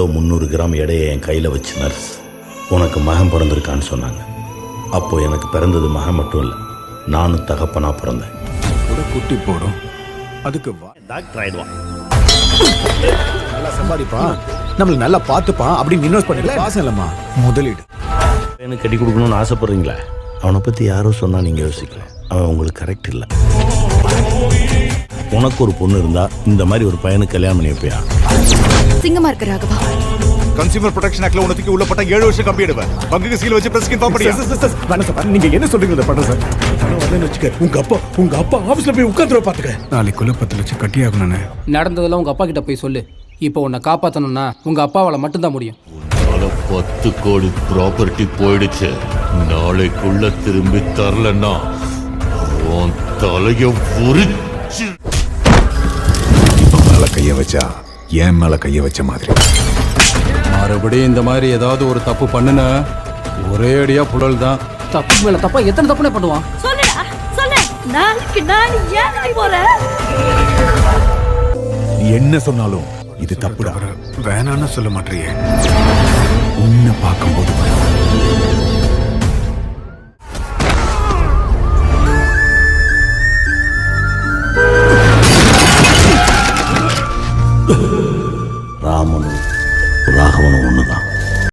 Kilo முந்நூறு gram எடையை என் கையில் வச்சு நர்ஸ் உனக்கு மகன் பிறந்திருக்கான்னு சொன்னாங்க. அப்போ எனக்கு பிறந்தது மகன் மட்டும் இல்லை நானும் தகப்பனா பிறந்தேன். கூட குட்டி போடும். அதுக்கு டாக்டர் ஆயிடுவான். நல்லா சம்பாதிப்பான் நம்மள நல்லா பார்த்துப்பான் அப்படின்னு இன்வெஸ்ட் பண்ணல பாசம் இல்லம்மா. முதலீடு. எனக்கு கட்டி கொடுக்கணும்னு ஆசைப்படுறீங்களா? அவனை பற்றி யாரோ சொன்னால் நீங்கள் யோசிக்கல. அவன் உங்களுக்கு கரெக்ட் இல்லை. உனக்கு ஒரு பொண்ணு இருந்தா இந்த மாதிரி ஒரு பையனுக்கு கல்யாணம் பண்ணி வைப்பியா? சிங்கமா இருக்க ராகவா? கன்சியூமர் ப்ரொடெக்ஷன் ஆக்ட்ல உனக்கு உள்ளப்பட்ட ஏழு வருஷம் கம்பி எடுவேன் பங்குக்கு சீல் வச்சு பிரஸ் சார், சார், வேணாம் சார் நீங்க என்ன சொல்றீங்க பண்றேன் சார் வந்தேன்னு வச்சுக்க உங்க அப்பா உங்க அப்பா ஆபீஸ்ல போய் உட்காந்துருவ பாத்துக்க. நாளைக்குள்ள பத்து லட்சம் கட்டி ஆகணும்னு நடந்ததெல்லாம் உங்க அப்பா கிட்ட போய் சொல்லு. இப்போ உன்னை காப்பாத்தணும்னா உங்க அப்பாவால மட்டும்தான் முடியும். பத்து கோடி ப்ராப்பர்ட்டி போயிடுச்சு. நாளைக்குள்ள திரும்பி தரலன்னா உன் தலைய உரிச்சு. மேல கைய வச்சா என் மேல கைய வச்ச மாதிரி. மறுபடியும் இந்த மாதிரி ஏதாவது ஒரு தப்பு பண்ணுன ஒரே அடியா புடல் தான். தப்பு மேல தப்பா? எத்தனை தப்புனே பண்ணுவான். சொல்லுடா சொல்லு. நாளைக்கு நான் ஏன் போற நீ என்ன சொன்னாலும் இது தப்புடா. வேணான்னு சொல்ல மாட்டேறியே. உன்னை பார்க்கும்போது ராமனும் ராகவனும் ஒன்று தான்